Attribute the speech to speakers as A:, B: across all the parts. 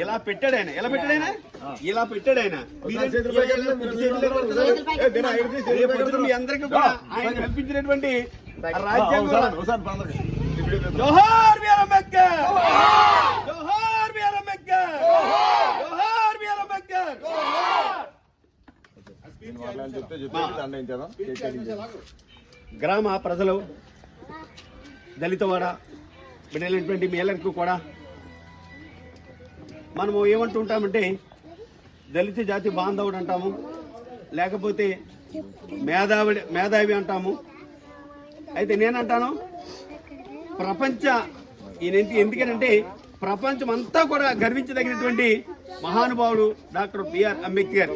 A: ఇలా పెట్టాడు ఆయన. ఎలా పెట్టాడు ఆయన? ఇలా పెట్టాడు ఆయన. మీరేం-
B: చేతులు పైకి
A: ఇలా- ఇలా
B: మీరు
A: చేతులు
B: చేతులు
A: పడుతున్నారు.
B: ఏ, దీని ఐదు తీసి చేతులు
A: రేపు
B: పైకి
A: పొద్దున మీ అందరికీ కూడా ఆయన కల్పించినటువంటి రాజ్యాంగం జోహార్ అంబేద్కర్! జోహార్ అంబేద్కర్! జోహార్ అంబేద్కర్. గ్రామ ప్రజలు దళితవాడ బిడ్డలైనటువంటి మేళలకు కూడా మనము ఏమంటుంటామంటే దళిత జాతి బాంధవుడు అంటాము లేకపోతే మేధావి మేధావి అంటాము. అయితే నేనంటాను ప్రపంచ ఈయన ఎందుకనంటే ప్రపంచం అంతా కూడా గర్వించదగినటువంటి మహానుభావుడు డాక్టర్ బిఆర్ అంబేద్కర్.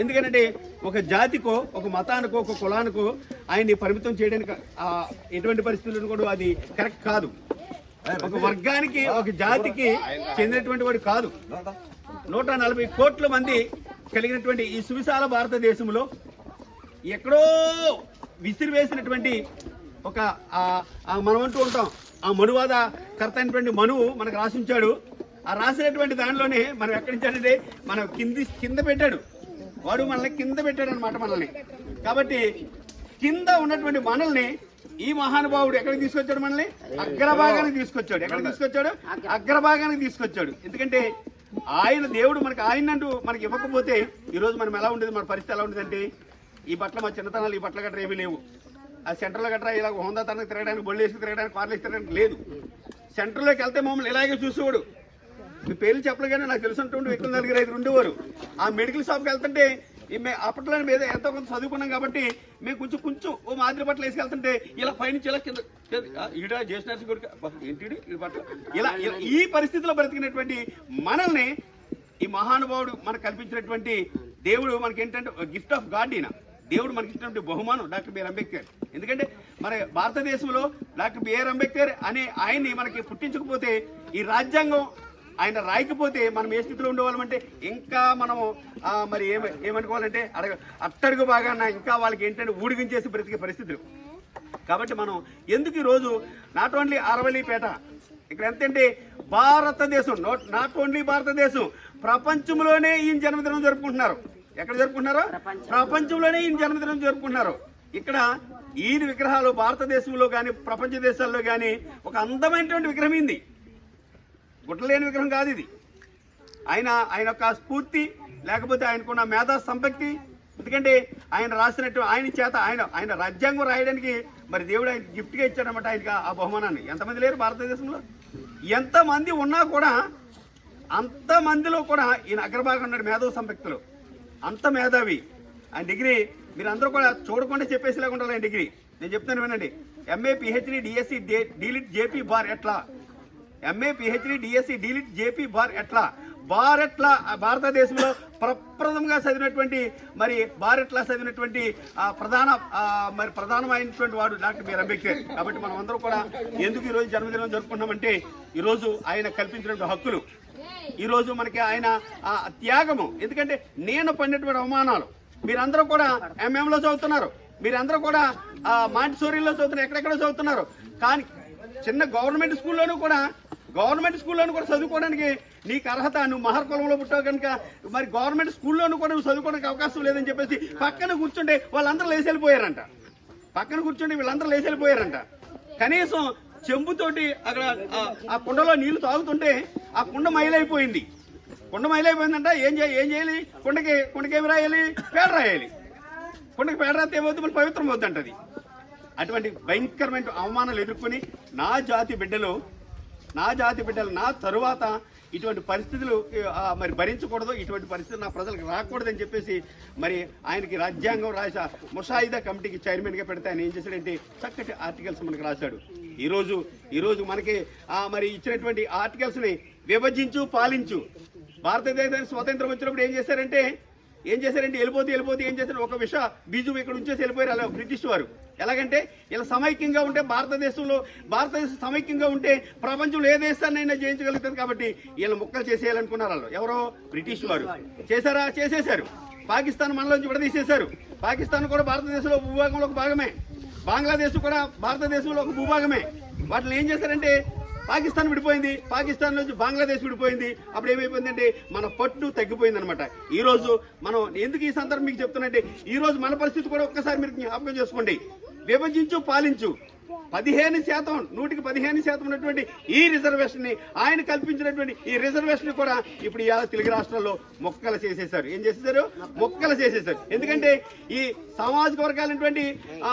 A: ఎందుకంటే ఒక జాతికో ఒక మతానికో ఒక కులానికో ఆయన్ని పరిమితం చేయడానికి ఎటువంటి పరిస్థితులను కూడా అది కరెక్ట్ కాదు. ఒక వర్గానికి ఒక జాతికి చెందినటువంటి వాడు కాదు. నూట నలభై కోట్ల మంది కలిగినటువంటి ఈ సువిశాల భారతదేశంలో ఎక్కడో విసిరివేసినటువంటి ఒక ఆ- ఆ మనం అంటూ ఉంటాం ఆ మనువాద కర్త అయినటువంటి మనువు మనకు రాసించాడు. ఆ రాసినటువంటి దానిలోనే మనం ఎక్కడి నుంచి మనం కింది కింద పెట్టాడు. వాడు మనల్ని కింద పెట్టాడు అనమాట మనల్ని. కాబట్టి కింద ఉన్నటువంటి మనల్ని ఈ మహానుభావుడు ఎక్కడికి తీసుకొచ్చాడు మనల్ని? అగ్రభాగానికి తీసుకొచ్చాడు. ఎక్కడికి తీసుకొచ్చాడు? అగ్రభాగానికి తీసుకొచ్చాడు. ఎందుకంటే ఆయన దేవుడు మనకి ఆయన అంటూ మనకి ఇవ్వకపోతే ఈరోజు మనం ఎలా ఉండేది? మన పరిస్థితి ఎలా ఉండేది ఈ బట్టలు మా చిన్నతనాలు ఈ బట్టలు గట్రా ఏమీ లేవు. ఆ సెంటర్లో గట్రా ఇలా హోందాతనానికి తిరగడానికి బళ్ళు వేసి తిరగడానికి కార్లు వేసి తిరగడానికి లేదు. సెంటర్లోకి వెళ్తే మమ్మల్ని ఇలాగే చూసేవాడు. మీ పేర్లు చెప్పలేగానే నాకు తెలిసినటువంటి వ్యక్తులు నలుగురు ఐదు ఉండేవారు. ఆ మెడికల్ షాప్కి వెళ్తుంటే అప్పట్లో మీద ఎంతో కొంత చదువుకున్నాం కాబట్టి మేము కొంచెం కొంచెం ఓ మాదిరి బట్టలు వేసుకెళ్తుంటే ఇలా పైనుంచి ఇలా కింద కింద- ఈడ చేసిన కొడుకు ఏంటి బట్టలు ఇలా ఇలా ఈ పరిస్థితిలో బ్రతికినటువంటి మనల్ని ఈ మహానుభావుడు మనకు కల్పించినటువంటి దేవుడు మనకి ఏంటంటే గిఫ్ట్ ఆఫ్ గాడ్ ఈయన. దేవుడు మనకి ఇచ్చినటువంటి బహుమానం డాక్టర్ బిఆర్ అంబేద్కర్. ఎందుకంటే మన భారతదేశంలో డాక్టర్ బిఆర్ అంబేద్కర్ అనే ఆయన్ని మనకి పుట్టించకపోతే ఈ రాజ్యాంగం ఆయన రాయకపోతే మనం ఏ స్థితిలో ఉండేవాళ్ళమంటే ఇంకా మనము మరి ఏమ ఏమనుకోవాలంటే అడగ అట్టడుగు బాగా ఇంకా వాళ్ళకి ఏంటంటే ఊడిగించేసి బ్రతికే పరిస్థితులు. కాబట్టి మనం ఎందుకు ఈరోజు నాట్ ఓన్లీ అరవల్లిపేట ఇక్కడ ఎంతంటే భారతదేశం నాట్ నాట్ ఓన్లీ భారతదేశం ప్రపంచంలోనే ఈయన జన్మదినం జరుపుకుంటున్నారు. ఎక్కడ జరుపుకుంటున్నారు? ప్రపంచంలోనే ఈయన జన్మదినం జరుపుకుంటున్నారు. ఇక్కడ ఈయన విగ్రహాలు భారతదేశంలో కానీ ప్రపంచ దేశాల్లో కానీ ఒక అందమైనటువంటి విగ్రహం ఇది గుట్టలేని విగ్రహం కాదు ఇది. ఆయన ఆయన యొక్క స్ఫూర్తి లేకపోతే ఆయనకున్న మేధా సంపత్తి ఎందుకంటే ఆయన రాసినట్టు ఆయన చేత ఆయన ఆయన రాజ్యాంగం రాయడానికి మరి దేవుడు ఆయన గిఫ్ట్గా ఇచ్చాడనమాట ఆయనకి ఆ బహుమానాన్ని. ఎంతమంది లేరు భారతదేశంలో? ఎంతమంది ఉన్నా కూడా అంతమందిలో కూడా ఈయన అగ్రభాగం ఉన్నాడు మేధో సంపత్తిలో అంత మేధావి. ఆయన డిగ్రీ మీరు అందరూ కూడా చూడకుండా చెప్పేసి లేకుండా ఆయన డిగ్రీ. నేను చెప్తాను వినండి. MA PhD DSc DLitt JP bar at law? MA PhD DSc DLitt JP bar at law? బారెట్ల భారతదేశంలో ప్రప్రథమంగా చదివినటువంటి మరి బార్ ఎట్లా చదివినటువంటి ప్రధాన మరి ప్రధానమైనటువంటి వాడు డాక్టర్ బిఆర్ అంబేద్కర్. కాబట్టి మనం అందరూ కూడా ఎందుకు ఈరోజు జన్మదినం జరుపుకున్నామంటే ఈరోజు ఆయన కల్పించినటువంటి హక్కులు. ఈరోజు మనకి ఆయన త్యాగము. ఎందుకంటే నేను పడినటువంటి అవమానాలు. మీరందరూ కూడా ఎంఎంలో చదువుతున్నారు. మీరందరూ కూడా ఆ మాంటిసోరీలో చదువుతున్నారు. ఎక్కడెక్కడ చదువుతున్నారు. కానీ చిన్న గవర్నమెంట్ స్కూల్లోనూ కూడా గవర్నమెంట్ స్కూల్లోనూ కూడా చదువుకోవడానికి నీకు అర్హత నువ్వు మహర్ కులంలో పుట్టావు కనుక మరి గవర్నమెంట్ స్కూల్లోనూ కూడా నువ్వు చదువుకోవడానికి అవకాశం లేదని చెప్పేసి పక్కన కూర్చుంటే వాళ్ళందరూ లేచెళ్ళిపోయారంట పక్కన కూర్చుంటే వీళ్ళందరూ లేచెళ్ళిపోయారంట కనీసం చెంబుతోటి అక్కడ ఆ- కుండలో నీళ్ళు తాగుతుంటే ఆ కుండ మైలైపోయింది. కుండ మైలైపోయిందంట ఏం చేయాలి ఏం చేయాలి? కుండకి కుండకి ఏమి రాయాలి? పేడ రాయాలి. కుండకి పేడ రాస్తే ఏమవుతుంది మళ్ళీ పవిత్రం అవుతుంటది అటువంటి భయంకరమైన అవమానాలు ఎదుర్కొని నా జాతి బిడ్డలు నా జాతి బిడ్డలు నా తరువాత ఇటువంటి పరిస్థితులు మరి భరించకూడదు ఇటువంటి పరిస్థితులు నా ప్రజలకు రాకూడదని చెప్పేసి మరి ఆయనకి రాజ్యాంగం రాసా ముషాయిదా కమిటీకి చైర్మన్గా పెడితే ఆయన ఏం చేశాడంటే చక్కటి ఆర్టికల్స్ మనకి రాశాడు. ఈరోజు ఈరోజు మనకి మరి ఇచ్చినటువంటి ఆర్టికల్స్ని విభజించు పాలించు. భారతదేశానికి స్వతంత్రం వచ్చినప్పుడు ఏం చేశారంటే ఏం చేశారంటే వెళ్ళిపోతే వెళ్ళిపోతే ఏం చేశారు? ఒక విష బీజు ఇక్కడ ఉంచేసి వెళ్ళిపోయారు. అలా బ్రిటిష్ వారు. ఎలాగంటే ఇలా సమైక్యంగా ఉంటే భారతదేశంలో భారతదేశం సమైక్యంగా ఉంటే ప్రపంచంలో ఏ దేశాన్నైనా జయించగలుగుతుంది కాబట్టి వీళ్ళ ముక్కలు చేసేయాలనుకున్నారు వాళ్ళు. ఎవరో? బ్రిటిష్ వారు. చేశారా? చేసేశారు. పాకిస్తాన్ మనలోంచి విడదీసేశారు. పాకిస్తాన్ కూడా భారతదేశంలో భూభాగంలో ఒక భాగమే. బంగ్లాదేశ్ కూడా భారతదేశంలో ఒక భూభాగమే. వాటిని ఏం చేశారంటే పాకిస్తాన్ విడిపోయింది. పాకిస్తాన్ నుంచి బంగ్లాదేశ్ విడిపోయింది. అప్పుడు ఏమైపోయిందంటే మన పట్టు తగ్గిపోయింది అనమాట ఈరోజు మనం ఎందుకు ఈ సందర్భం మీకు చెప్తున్నట్టే ఈరోజు మన పరిస్థితి కూడా ఒక్కసారి మీరు జ్ఞాపకం చేసుకోండి. విభజించు పాలించు. పదిహేను శాతం నూటికి పదిహేను శాతం ఉన్నటువంటి ఈ రిజర్వేషన్ని ఆయన కల్పించినటువంటి ఈ రిజర్వేషన్ కూడా ఇప్పుడు ఇవాళ తెలుగు రాష్ట్రాల్లో మొక్కలు చేసేశారు. ఏం చేసేసారు మొక్కలు చేసేసారు ఎందుకంటే ఈ సామాజిక వర్గాలటువంటి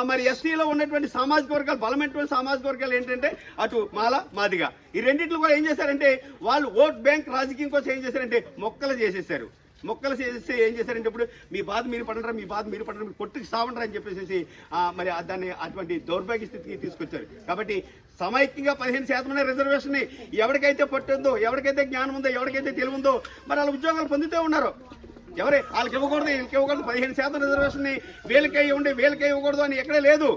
A: మరి ఎస్సీలో ఉన్నటువంటి సామాజిక వర్గాలు బలమైనటువంటి సామాజిక వర్గాలు ఏంటంటే అటు మాల మాదిగా. ఈ రెండింటిలో కూడా ఏం చేశారంటే వాళ్ళు ఓట్ బ్యాంక్ రాజకీయం కోసం ఏం చేశారంటే మొక్కలు చేసేసారు మొక్కలు చేస్తే ఏం చేశారంటే ఇప్పుడు మీ బాధ మీరు పడరా మీ బాధ మీరు పడరా మీరు కొట్టుకు సావంటారా అని చెప్పేసి మరి దాన్ని అటువంటి దౌర్భాగ్య స్థితికి తీసుకొచ్చారు. కాబట్టి సమైక్యంగా పదిహేను శాతం రిజర్వేషన్ ఎవరికైతే పట్టుందో ఎవరికైతే జ్ఞానం ఉందో ఎవరికైతే తెలివి ఉందో మరి వాళ్ళ ఉద్యోగాలు పొందుతూ ఉన్నారు. ఎవరే? వాళ్ళకి ఇవ్వకూడదు వీళ్ళకి ఇవ్వకూడదు. పదిహేను శాతం రిజర్వేషన్ వీళ్ళకే ఇవ్వండి వీళ్ళకే ఇవ్వకూడదు అని ఎక్కడే లేదు.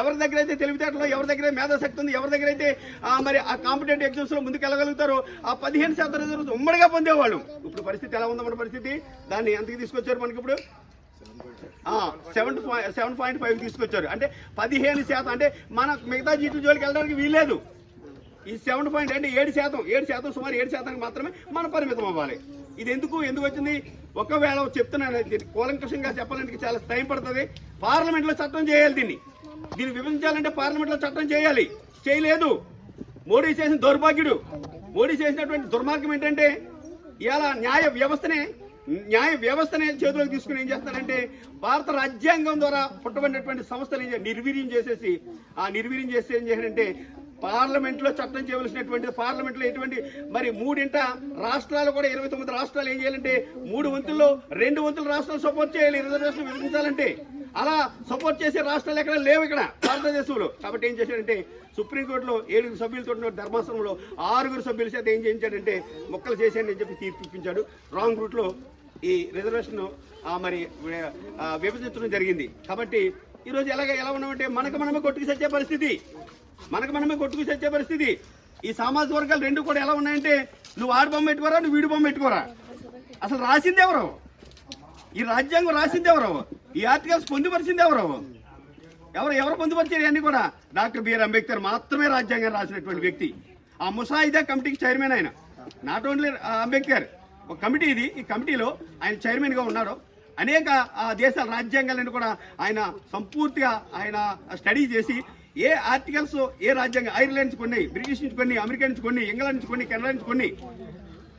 A: ఎవరి దగ్గర అయితే తెలివితేటలో ఎవరి దగ్గర మేధాశక్తి ఉంది ఎవరి దగ్గర అయితే మరి ఆ కాంపిటేటివ్ ఎగ్జామ్స్లో ముందుకు వెళ్ళగలుగుతారో ఆ పదిహేను శాతం రిజర్వేషన్ ఉమ్మడిగా పొందేవాళ్ళు. ఇప్పుడు పరిస్థితి ఎలా ఉందో మన పరిస్థితి? దాన్ని ఎంతకి తీసుకొచ్చారు మనకి ఇప్పుడు సెవెన్ సెవెన్ పాయింట్ ఫైవ్ తీసుకొచ్చారు. అంటే పదిహేను శాతం అంటే మన మిగతా జీట్ల జోలికి వెళ్ళడానికి వీల్లేదు. ఈ సెవెన్ పాయింట్ అంటే ఏడు శాతం ఏడు శాతం సుమారు ఏడు శాతానికి మాత్రమే మనం పరిమితం అవ్వాలి. ఇది ఎందుకు ఎందుకు వచ్చింది? ఒకవేళ చెప్తున్నాను దీన్ని కూలంకషంగా చెప్పాలంటే చాలా టైం పడుతుంది. పార్లమెంట్లో చట్టం చేయాలి దీన్ని. దీన్ని విభజించాలంటే పార్లమెంట్లో చట్టం చేయాలి. చేయలేదు. మోడీ చేసిన దౌర్భాగ్యుడు. మోడీ చేసినటువంటి దుర్మార్గం ఏంటంటే ఇలా న్యాయ వ్యవస్థనే న్యాయ వ్యవస్థనే చేతిలోకి తీసుకుని ఏం చేస్తానంటే భారత రాజ్యాంగం ద్వారా పుట్టబడినటువంటి సంస్థలు నిర్వీర్యం చేసేసి ఆ నిర్వీర్యం చేసి ఏం చేశాడంటే పార్లమెంట్లో చట్టం చేయవలసినటువంటి పార్లమెంట్లో ఎటువంటి మరి మూడింట రాష్ట్రాలు కూడా ఇరవై తొమ్మిది రాష్ట్రాలు ఏం చేయాలంటే మూడు వంతుల్లో రెండు వంతుల రాష్ట్రాలు సపోర్ట్ చేయాలి రిజర్వేషన్ విభజించాలంటే అలా సపోర్ట్ చేసే రాష్ట్రాలు ఎక్కడ లేవు ఇక్కడ భారతదేశంలో. కాబట్టి ఏం చేశాడంటే సుప్రీంకోర్టులో ఏడుగురు సభ్యులతో ఉన్న ధర్మాసనంలో. ఆరుగురు సభ్యుల చేత ఏం చేయించాడంటే మొక్కలు చేశాడని చెప్పి తీర్పు ఇప్పించాడు రాంగ్ రూట్లో ఈ రిజర్వేషన్ మరి విభజించడం జరిగింది. కాబట్టి ఈరోజు ఎలాగ ఎలా ఉన్నామంటే మనకు మనమే కొట్టుకు సచ్చే పరిస్థితి. మనకు మనమే కొట్టుకు చచ్చే పరిస్థితి. ఈ సామాజిక వర్గాలు రెండు కూడా ఎలా ఉన్నాయంటే నువ్వు ఆడు బొమ్మ పెట్టుకోరా నువ్వు వీడి బొమ్మ పెట్టుకోరా. అసలు రాసింది ఎవరు? ఈ రాజ్యాంగం రాసింది ఎవరు? ఈ ఆర్టికల్స్ పొందుపరిచింది ఎవరు? ఎవరు ఎవరు పొందుపరిచారు అన్ని కూడా? డాక్టర్ బిఆర్ అంబేద్కర్ మాత్రమే రాజ్యాంగం రాసినటువంటి వ్యక్తి. ఆ ముసాయిదా కమిటీకి చైర్మన్ ఆయన. Not only Ambedkar. ఒక కమిటీ ఇది. ఈ కమిటీలో ఆయన చైర్మన్గా ఉన్నాడు. అనేక ఆ, దేశాల రాజ్యాంగాలను కూడా ఆయన సంపూర్తిగా ఆయన స్టడీ చేసి ఏ ఆర్టికల్స్ ఏ రాజ్యాంగం ఐర్లాండ్స్ కొన్ని బ్రిటిష్ నుంచి కొన్ని అమెరికా నుంచి కొన్ని ఇంగ్లాండ్ నుంచి కొన్ని కెనడా నుంచి కొన్ని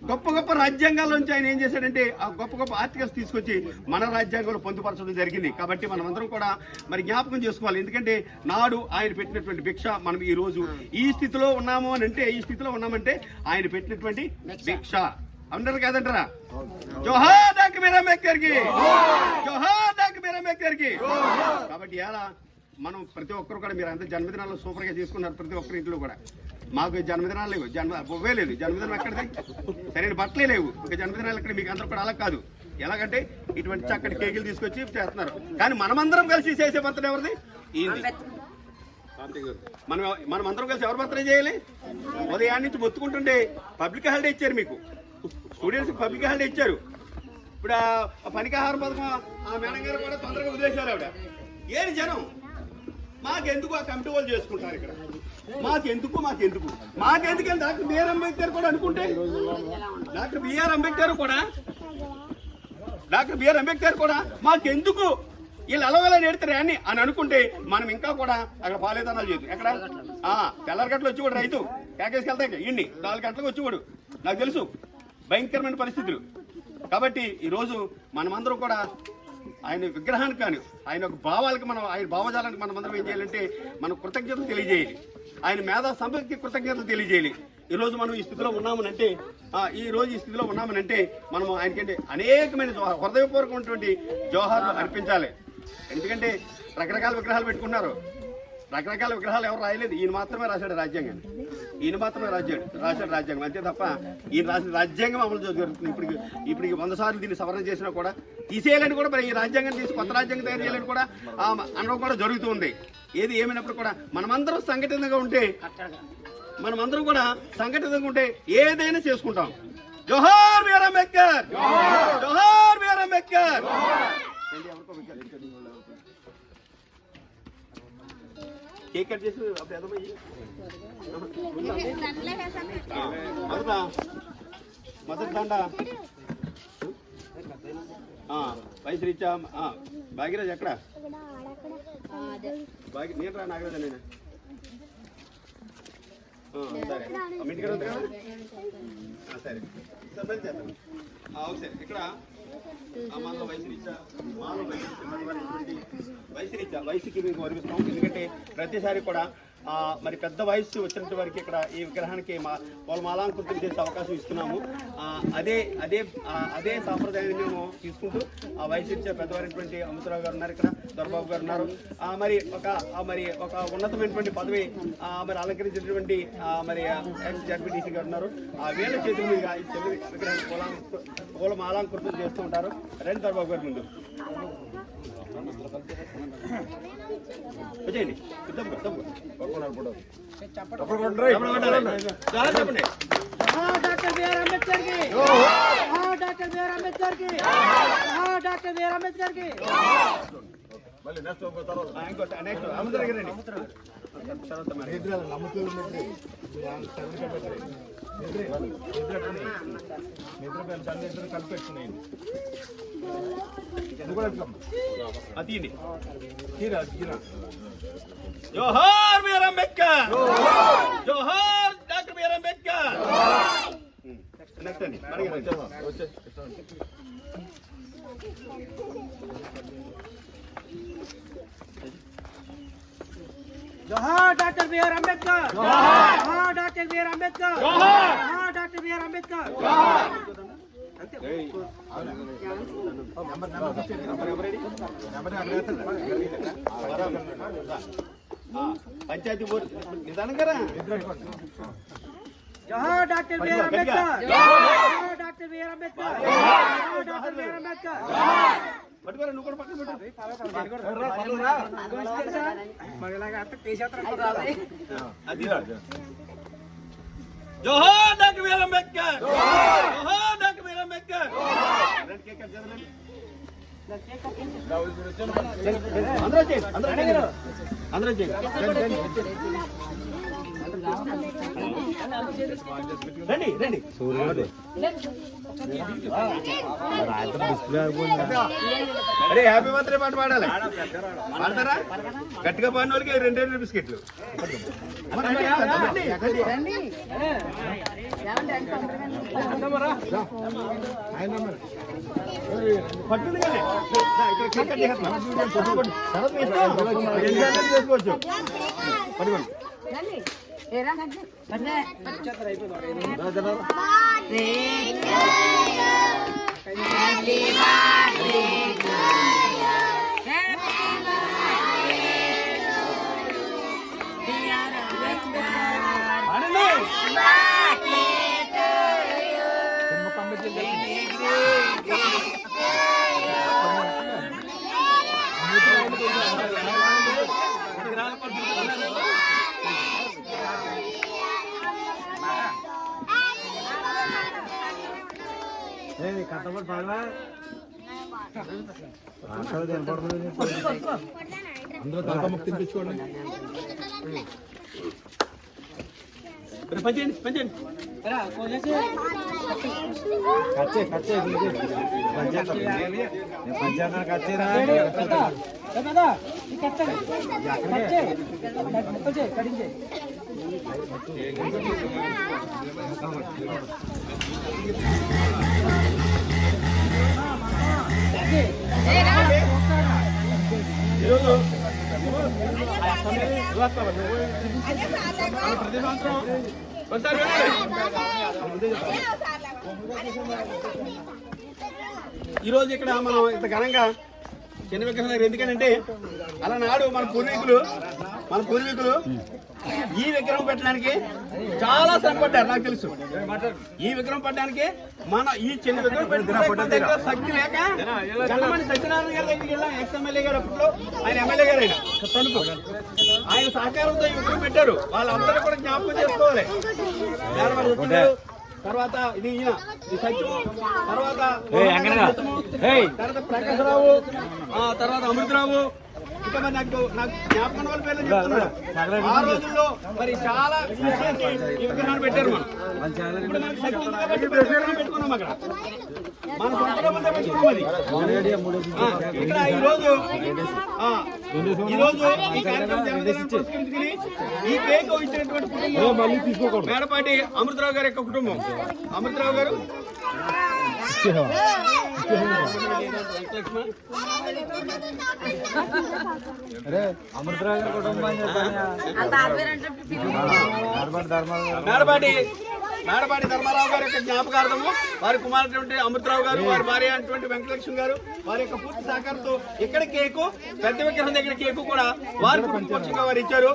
A: గొప్ప గొప్ప రాజ్యాంగాల నుంచి ఆయన ఏం చేశాడంటే ఆ గొప్ప గొప్ప ఆర్టికల్స్ తీసుకొచ్చి మన రాజ్యాంగంలో పొందుపరచడం జరిగింది. కాబట్టి మనం అందరం కూడా మరి జ్ఞాపకం చేసుకోవాలి. ఎందుకంటే నాడు ఆయన పెట్టినటువంటి భిక్ష మనం ఈ రోజు ఈ స్థితిలో ఉన్నాము అని అంటే ఈ స్థితిలో ఉన్నామంటే ఆయన పెట్టినటువంటి భిక్ష. అందరు కాదంటారా? జోహార్ డాక్టర్ మీరా అంబేద్కర్కి జోహార్ డాక్టర్ మీరా అంబేద్కర్కి కాబట్టి ఎలా మనం ప్రతి ఒక్కరు కూడా మీరు అంతా జన్మదినాలు సూపర్గా చేసుకున్నారు ప్రతి ఒక్కరి ఇంట్లో కూడా. మాకు జన్మదినాలు లేవు. జన్మ బొవ్వే లేదు. జన్మదినం ఎక్కడిది? సరైన బట్టలే లేవు. ఇంకా జన్మదినాలు ఎక్కడ? మీకు అందరూ కూడా అలా కాదు. ఎలాగంటే ఇటువంటి చక్కటి కేకులు తీసుకొచ్చి చేస్తున్నారు. కానీ మనమందరం కలిసి చేసే బర్త్డే ఎవరిది? మనం మనం అందరం కలిసి ఎవరు బర్త్డే చేయాలి? ఉదయాన్ని నుంచి మొత్తుకుంటుండే పబ్లిక్ హాలిడే ఇచ్చారు మీకు. స్టూడెంట్స్ పబ్లిక్ హాలిడే ఇచ్చారు. ఇప్పుడు పనికాహార పథకం ఆ మేడం గారు కూడా తొందరగా వదిలేశారు ఆవిడ. ఏది జనం? మాకెందుకు ఆ కమిటీ వాళ్ళు చేసుకుంటారు ఇక్కడ? మాకెందుకు మాకెందుకు? మాకెందుకు డాక్టర్ బిఆర్ అంబేద్కర్ కూడా అనుకుంటే? డాక్టర్ బిఆర్ అంబేద్కర్ కూడా? డాక్టర్ బిఆర్ అంబేద్కర్ కూడా? మాకెందుకు? వీళ్ళు అలవాలని ఎడతారే అని అని అనుకుంటే మనం ఇంకా కూడా అక్కడ పాలేదనాలు చేయదు ఎక్కడ? ఆ తెల్లరగట్లు వచ్చి కూడా రైతు. ప్యాకేజ్కి వెళ్తాయి ఇన్ని నాలుగు గంటలకు వచ్చి కూడా నాకు తెలుసు. భయంకరమైన పరిస్థితులు. కాబట్టి ఈరోజు మనమందరం కూడా ఆయన విగ్రహానికి కానీ ఆయన యొక్క భావాలకు మనం ఆయన భావజాలానికి మనం అందరం ఏం చేయాలంటే మనం కృతజ్ఞతలు తెలియజేయాలి. ఆయన మేధా సంపత్తికి కృతజ్ఞతలు తెలియజేయాలి. ఈ రోజు మనం ఈ స్థితిలో ఉన్నామనంటే ఆ, ఈ రోజు ఈ స్థితిలో ఉన్నామనంటే మనం ఆయనకంటే అనేకమైన హృదయపూర్వకమైనటువంటి జోహార్లు అర్పించాలి. ఎందుకంటే రకరకాల విగ్రహాలు పెట్టుకున్నారు రకరకాల విగ్రహాలు ఎవరు రాయలేదు. ఈయన మాత్రమే రాశాడు రాజ్యాంగాన్ని. ఈయన మాత్రమే రాశాడు రాశాడు రాజ్యాంగం. అంతే తప్ప ఈయన రాసిన రాజ్యాంగం అమలు జరుగుతుంది. ఇప్పుడు ఇప్పుడు వంద సార్లు దీన్ని సవరణ చేసినా కూడా తీసేయాలని కూడా మరి ఈ రాజ్యాంగం తీసి కొత్త రాజ్యాంగం తయారు చేయాలని కూడా అనడం కూడా జరుగుతుంది ఏది ఏమైనప్పుడు కూడా మనమందరం సంఘటితంగా ఉంటే మనమందరం కూడా సంఘటితంగా ఉంటే ఏదైనా చేసుకుంటాం. జోహార్ బిఆర్ అంబేద్కర్! జోహార్ బిఆర్ అంబేద్కర్! కేక్ కట్ చేసి అప్పుడు ఎదమయ్యి అవుతా మొదటి వయసు రీచా భాగ్యరాజ్ ఎక్కడ? భాగ్య నేను రా నేను సరే. మీ ఇంటికి సరే. సరే చేద్దాం ఇక్కడ. మాలో వయసు మాలో వయసుకి మీకు వరిగిస్తాం ఎందుకంటే ప్రతిసారి కూడా మరి పెద్ద వయస్సు వచ్చినట్టు వారికి ఇక్కడ ఈ విగ్రహానికి మా వాళ్ళ మాలాంకృతం చేసే అవకాశం ఇస్తున్నాము. అదే అదే అదే సాంప్రదాయాన్ని మేము తీసుకుంటూ ఆ వయసు ఇచ్చే పెద్దవారైనటువంటి అమృతరావు గారు ఉన్నారు ఇక్కడ దొరబాబు గారు ఉన్నారు. ఆ, మరి ఒక మరి ఒక ఉన్నతమైనటువంటి పదవి ఆ, మరి అలంకరించినటువంటి మరి ఎక్స్ జడ్పీటీసీ గారు ఉన్నారు. ఆ వీళ్ళ చేతుల మీద ఈ చెల్లి విగ్రహాన్ని పూలాంకృ పూల మాలాంకృతం చేస్తూ ఉంటారు. రండి దొరబాబు గారి ముందు. వచ్చేయండి. దమ్ము, చెప్పండి.
C: డాక్టర్ బిఆర్ అంబేద్కర్కి డాక్టర్ బిఆర్ అంబేద్కర్కి డాక్టర్ బిఆర్ అంబేద్కర్కి
B: మళ్ళీ నెక్స్ట్ ఒక తర్వాత
A: ఇంకోటి నెక్స్ట్ అమ్మ జరిగిరండి తర్వాత నమ్ముతూ రండి తర్వాత మరి. అది తీయండి జోహార్ బిఆర్ అంబేద్కర్ జోహార్ డాక్టర్ బిఆర్ అంబేద్కర్ నెక్స్ట్ అండి అడిగారు.
B: వచ్చే
C: జోహార్ డాక్టర్ బిఆర్ అంబేద్కర్ జోహార్ డాక్టర్ బిఆర్ అంబేద్కర్ జోహార్ డాక్టర్ బిఆర్
A: అంబేద్కర్ పంచాయతీ నిదానం కదా
C: జోహార్ డాక్టర్ బిఆర్ అంబేద్కర్. జోహార్! Doctor BR Ambedkar. జోహార్! Doctor BR Ambedkar. జోహార్
A: పట్టుకోరా నువ్వు కూడా పక్కన పెట్టు. మగలాగా అత్త కేశాత్రం రాలే అది రా జోహార్ డాక్టర్ బిఆర్ అంబేద్కర్! జోహార్! జోహార్ డాక్టర్ బిఆర్ అంబేద్కర్! జోహార్! రెడ్ కేక్ కట్ చేద్దాం. అందరూ రండి రండి అరే హ్యాపీ బర్త్డే పాట పాడాలి పాడతారా గట్టిగా పాడిన వాళ్ళకి రెండు రెండు బిస్కెట్లు రండి, రండి. పట్టుకుంది కానీ. దా, ఇక్కడ కేక్ కట్ చేసేస్తున్నాం. పట్టుకోండి. తర్వాత మీ ఇష్టం. ఎన్ని గంటలకు చేసుకోవచ్చు పట్టుకోండి పాడండి.
C: అందరూ తలపమ్మకు తినిపించుకోండి పంచేయండి పంచేయండి
A: కచ్చే ప్రతి సంవత్సరం ఒకసారి ఈరోజు ఇక్కడ మనం ఇంత ఘనంగా చిన్న విగ్రహం దగ్గర ఎందుకంటే అలనాడు మన పూర్వీకులు మన పూర్వీకులు ఈ విగ్రహం పెట్టడానికి చాలా శ్రమ పడ్డారు నాకు తెలుసు. ఈ విగ్రహం పెట్టడానికి మన ఈ చిన్న విగ్రహం దగ్గర శక్తి లేక గన్నమని సత్యనారాయణ గారి దగ్గరికి వెళ్ళాం ఎక్స్ ఎమ్మెల్యే గారు అప్పట్లో. ఆయన ఎమ్మెల్యే గారు ఆయన. తణుకు. ఆయన సహకారంతో ఈ విగ్రహం పెట్టారు. వాళ్ళందరూ కూడా జ్ఞాపకం చేసుకోవాలి. తర్వాత ఇది ఈయన. ఈ సత్యం తర్వాత తర్వాత ప్రకాశరావు. ఆ తర్వాత అమృతరావు. ఇంకా మరి నాకు నాకు జ్ఞాపకం వాళ్ళ పేర్లు చెప్తున్నాడు ఆ రోజుల్లో మరి చాలా విషయాన్ని విగ్రహాన్ని పెట్టారు మనం. ఇప్పుడు మనకి శక్తి ఉంది కాబట్టి పెట్టుకున్నాం అక్కడ. మన సొంత డబ్బులతో పెట్టుకున్నాం అది ఆ, ఇక్కడ ఈ రోజు ఆ, ఈ రోజు ఈ కార్యక్రమం పురస్కరించుకుని ఈ కేక్ ఇచ్చినటువంటి కుటుంబం మేడపాటి అమృతరావు గారి యొక్క కుటుంబం అమృతరావు గారు మేడపాటి మేడపాటి ధర్మారావు గారి యొక్క జ్ఞాపకార్థము వారి కుమారుడు అమృతరావు గారు వారి భార్య అయినటువంటి వెంకటలక్ష్మి గారు వారి యొక్క పూర్తి సహకారంతో ఇక్కడ కేకు పెద్ద విగ్రహం దగ్గర కేకు కూడా వారి కుటుంబపక్షంగా వారు ఇచ్చారు.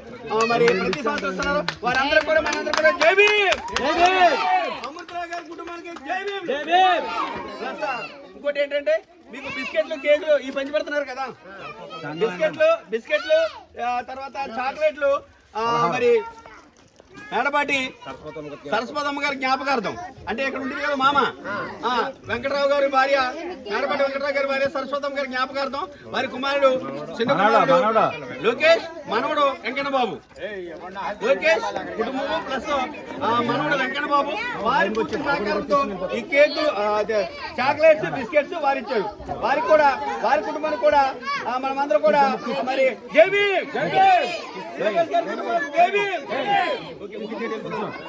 A: మరి ప్రతి సంవత్సరం ఇస్తున్నారు వారందరూ కూడా మనందరూ కూడా జై అమృతరావు గారి కుటుంబానికి జై భీమ్! ఇంకోటి ఏంటంటే మీకు బిస్కెట్లు కేకులు ఈ పంచి పెడుతున్నారు కదా? బిస్కెట్లు బిస్కెట్లు తర్వాత చాక్లెట్లు మరి మేడపాటి సరస్వతమ్మ గారి జ్ఞాపకార్థం. అంటే ఇక్కడ ఉంటుంది కదా మామ? ఆ, వెంకటరావు గారి భార్య మేడపాటి వెంకటరావు గారి భార్య సరస్వతమ్మ గారి జ్ఞాపకార్థం. వారి కుమారుడు చిన్న కుమారుడు లోకేష్ మనవడు వెంకన్న బాబు లోకేష్ కుటుంబము ప్లస్ మనవడు వెంకన్న బాబు వారి సహకారంతో ఈ కేక్ చాక్లెట్స్ బిస్కెట్స్ వారు ఇచ్చారు వారికి కూడా వారి కుటుంబానికి కూడా మనమందరం కూడా మరి జై భీమ్! 이给우리들에 게.